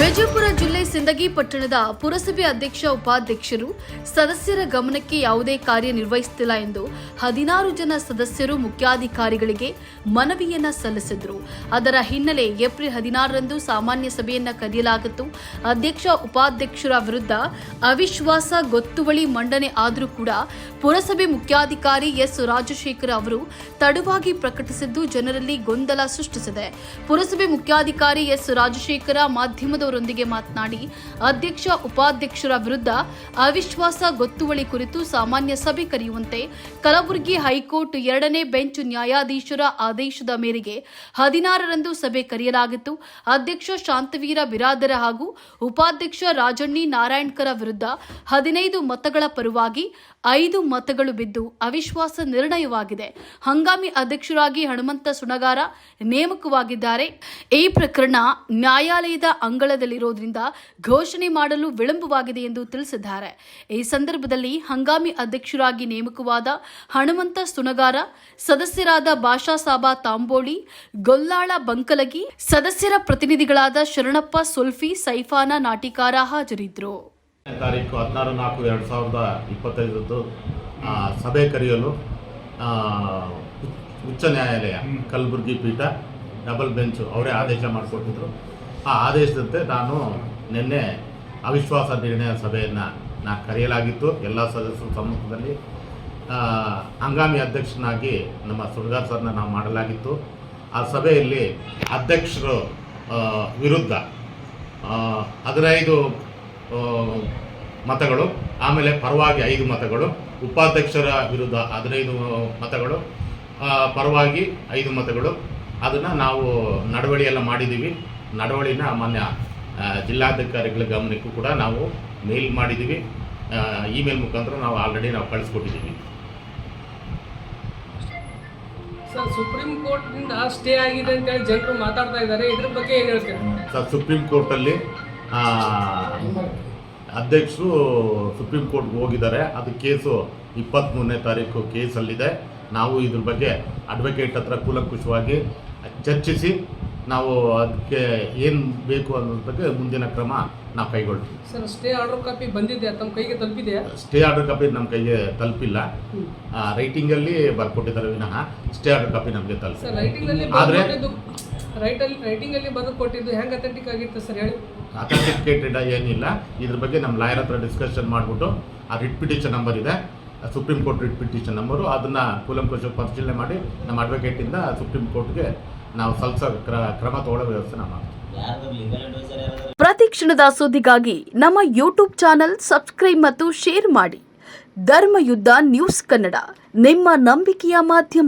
ವಿಜಯಪುರ ಜಿಲ್ಲೆ ಸಿಂದಗಿ ಪಟ್ಟಣದ ಪುರಸಭೆ ಅಧ್ಯಕ್ಷ ಉಪಾಧ್ಯಕ್ಷರು ಸದಸ್ಯರ ಗಮನಕ್ಕೆ ಯಾವುದೇ ಕಾರ್ಯ ನಿರ್ವಹಿಸುತ್ತಿಲ್ಲ ಎಂದು ಹದಿನಾರು ಜನ ಸದಸ್ಯರು ಮುಖ್ಯಾಧಿಕಾರಿಗಳಿಗೆ ಮನವಿಯನ್ನ ಸಲ್ಲಿಸಿದ್ರು. ಅದರ ಹಿನ್ನೆಲೆ ಏಪ್ರಿಲ್ ಹದಿನಾರರಂದು ಸಾಮಾನ್ಯ ಸಭೆಯನ್ನ ಕರೆಯಲಾಗಿತ್ತು. ಅಧ್ಯಕ್ಷ ಉಪಾಧ್ಯಕ್ಷರ ವಿರುದ್ಧ ಅವಿಶ್ವಾಸ ಗೊತ್ತುವಳಿ ಮಂಡನೆ ಆದರೂ ಕೂಡ ಪುರಸಭೆ ಮುಖ್ಯಾಧಿಕಾರಿ ಎಸ್ ರಾಜಶೇಖರ್ ಅವರು ತಡವಾಗಿ ಪ್ರಕಟಿಸಿದ್ದು ಜನರಲ್ಲಿ ಗೊಂದಲ ಸೃಷ್ಟಿಸಿದೆ. ಪುರಸಭೆ ಮುಖ್ಯಾಧಿಕಾರಿ ಎಸ್ ರಾಜಶೇಖರ ಮಾಧ್ಯಮದವರೊಂದಿಗೆ ಮಾತನಾಡಿ, ಅಧ್ಯಕ್ಷ, ಉಪಾಧ್ಯಕ್ಷರ ವಿರುದ್ಧ ಅವಿಶ್ವಾಸ ಗೊತ್ತುವಳಿ ಕುರಿತು ಸಾಮಾನ್ಯ ಸಭೆ ಕರೆಯುವಂತೆ ಕಲಬುರಗಿ ಹೈಕೋರ್ಟ್ ಎರಡನೇ ಬೆಂಚ್ ನ್ಯಾಯಾಧೀಶರ ಆದೇಶದ ಮೇರೆಗೆ ಹದಿನಾರರಂದು ಸಭೆ ಕರೆಯಲಾಗಿತ್ತು. ಅಧ್ಯಕ್ಷ ಶಾಂತವೀರ ಬಿರಾದರ ಹಾಗೂ ಉಪಾಧ್ಯಕ್ಷ ರಾಜಣ್ಣಿ ನಾರಾಯಣ್ಕರ ವಿರುದ್ಧ ಹದಿನೈದು ಮತಗಳ ಪರವಾಗಿ ಐದು ಮತಗಳು ಬಿದ್ದು ಅವಿಶ್ವಾಸ ನಿರ್ಣಯವಾಗಿದೆ. ಹಂಗಾಮಿ ಅಧ್ಯಕ್ಷರಾಗಿ ಹನುಮಂತ ಸುಣಗಾರ ನೇಮಕವಾಗಿದ್ದಾರೆ. ಈ ಪ್ರಕರಣ ನ್ಯಾಯಾಲಯದ ಅಂಗಳದಲ್ಲಿರೋದ್ರಿಂದ ಘೋಷಣೆ ಮಾಡಲು ವಿಳಂಬವಾಗಿದೆ ಎಂದು ತಿಳಿಸಿದ್ದಾರೆ. ಈ ಸಂದರ್ಭದಲ್ಲಿ ಹಂಗಾಮಿ ಅಧ್ಯಕ್ಷರಾಗಿ ನೇಮಕವಾದ ಹನುಮಂತ ಸುನಗಾರ ಸದಸ್ಯರಾದ ಭಾಷಾ ಸಾಬಾ ತಾಂಬೋಳಿ ಗೊಲ್ಲಾಳ ಬಂಕಲಗಿ ಸದಸ್ಯರ ಪ್ರತಿನಿಧಿಗಳಾದ ಶರಣಪ್ಪ ಸುಲ್ಫಿ ಸೈಫಾನ ನಾಟಿಕಾರ ಹಾಜರಿದ್ದರು. ತಾರೀಕು ಹದಿನಾರು ನಾಲ್ಕು ಎರಡು ಸಾವಿರದ ಇಪ್ಪತ್ತೈದರದ್ದು ಆ, ಸಭೆ ಕರೆಯಲು ಆ, ಉಚ್ಚ ನ್ಯಾಯಾಲಯ ಕಲಬುರಗಿ ಪೀಠ ಡಬಲ್ ಬೆಂಚು ಅವರೇ ಆದೇಶ ಮಾಡಿಕೊಟ್ಟಿದ್ರು. ಆ ಆದೇಶದಂತೆ ನಾನು ನಿನ್ನೆ ಅವಿಶ್ವಾಸ ನಿರ್ಣಯ ಸಭೆಯನ್ನು ನಾ ಕರೆಯಲಾಗಿತ್ತು. ಎಲ್ಲ ಸದಸ್ಯರ ಸಮ್ಮುಖದಲ್ಲಿ ಹಂಗಾಮಿ ಅಧ್ಯಕ್ಷನಾಗಿ ನಮ್ಮ ಸುಡ್ಗಾರ್ ಸರ್ನ ನಾವು ಮಾಡಲಾಗಿತ್ತು. ಆ ಸಭೆಯಲ್ಲಿ ಅಧ್ಯಕ್ಷರು ವಿರುದ್ಧ ಹದಿನೈದು ಮತಗಳು, ಆಮೇಲೆ ಪರವಾಗಿ ಐದು ಮತಗಳು, ಉಪಾಧ್ಯಕ್ಷರ ವಿರುದ್ಧ ಹದಿನೈದು ಮತಗಳು ಪರವಾಗಿ ಐದು ಮತಗಳು. ಅದನ್ನು ನಾವು ನಡವಳಿಯೆಲ್ಲ ಮಾಡಿದ್ದೀವಿ. ನಡವಳಿನ ಮಾನ್ಯ ಜಿಲ್ಲಾಧಿಕಾರಿಗಳ ಗಮನಕ್ಕೂ ಕೂಡ ನಾವು ಮೇಲ್ ಮಾಡಿದ್ದೀವಿ. ಇಮೇಲ್ ಮುಖಾಂತರ ನಾವು ಆಲ್ರೆಡಿ ನಾವು ಕಳಿಸ್ಕೊಟ್ಟಿದ್ದೀವಿ. ಸರ್ ಸುಪ್ರೀಂ ಕೋರ್ಟ್ನಿಂದ ಸ್ಟೇ ಆಗಿದೆ ಅಂತ ಹೇಳಿ ಜನರು ಮಾತಾಡ್ತಾ ಇದ್ದಾರೆ. ಇದ್ರ ಬಗ್ಗೆ ಏನು ಹೇಳ್ತೀರಾ? ಸರ್ ಸುಪ್ರೀಂ ಕೋರ್ಟಲ್ಲಿ ಅಧ್ಯಕ್ಷರು ಸುಪ್ರೀಂ ಕೋರ್ಟ್ಗೆ ಹೋಗಿದ್ದಾರೆ. ಅದು ಕೇಸು ಇಪ್ಪತ್ತ್ಮೂರನೇ ತಾರೀಕು ಕೇಸಲ್ಲಿದೆ. ನಾವು ಇದ್ರ ಬಗ್ಗೆ ಅಡ್ವೊಕೇಟ್ ಹತ್ರ ಕೂಲಂಕುಷವಾಗಿ ಚರ್ಚಿಸಿ ನಾವು ಅದಕ್ಕೆ ಏನು ಬೇಕು ಅನ್ನೋದ್ರ ಬಗ್ಗೆ ಮುಂದಿನ ಕ್ರಮ ನಾವು ಕೈಗೊಳ್ತೀವಿ. ಸರ್ ಸ್ಟೇ ಆರ್ಡರ್ ಕಾಪಿ ಬಂದಿದೆ ತಮ್ಮ ಕೈಗೆ ತಲುಪಿದೆ ಸ್ಟೇ ಆರ್ಡರ್ ಕಾಪಿ ನಮ್ಮ ಕೈಗೆ ತಲುಪಿಲ್ಲ. ರೈಟಿಂಗಲ್ಲಿ ಬರ್ಕೊಟ್ಟಿದ್ದಾರೆ ವಿನಃ ಸ್ಟೇ ಆರ್ಡರ್ ಕಾಪಿ ನಮಗೆ ಸರ್ ತಲುಪಿಲ್ಲ ರೈಟಿಂಗ್ ಅಲ್ಲಿ ಆದ್ರೆ- ರೈಟಲ್ಲಿ ರೈಟಿಂಗ್ ಅಲ್ಲಿ ಬರೆದು ಕೊಟ್ಟಿದ್ದು ಹೆಂಗ್ ಅಥೆಂಟಿಕ್ ಆಗಿತ್ತು ಸರ್ ಹೇಳಿ. ಅಥೆಂಟಿಕೇಟೆಡ್ ಏನಿಲ್ಲ. ಇದ್ರ ಬಗ್ಗೆ ನಮ್ಮ ಲಾಯರ್ ಹತ್ರ ಡಿಸ್ಕಷನ್ ಮಾಡಿಬಿಟ್ಟು ಆ ರಿಟ್ ಪಿಟಿಷನ್ ನಂಬರ್ ಇದೆ. Supreme Court writ petition number ಅದನ್ನು ಕೂಲಂಕುಷ ಪರಿಶೀಲನೆ ಮಾಡಿ ನಮ್ಮ ಅಡ್ವೊಕೇಟಿಂದ ಸುಪ್ರೀಂ ಕೋರ್ಟ್ಗೆ ನಾವು ಸ್ವಲ್ಪ ಕ್ರಮ ತಗೊಳ್ಳೋ ವ್ಯವಸ್ಥೆ ನಾವು ಮಾಡ್ತೀವಿ. ಪ್ರತಿ ಕ್ಷಣದ ಸುದ್ದಿಗಾಗಿ ನಮ್ಮ ಯೂಟ್ಯೂಬ್ ಚಾನೆಲ್ ಸಬ್ಸ್ಕ್ರೈಬ್ ಮತ್ತು ಶೇರ್ ಮಾಡಿ. ಧರ್ಮಯುದ್ಧ ನ್ಯೂಸ್ ಕನ್ನಡ ನಿಮ್ಮ ನಂಬಿಕೆಯ ಮಾಧ್ಯಮ.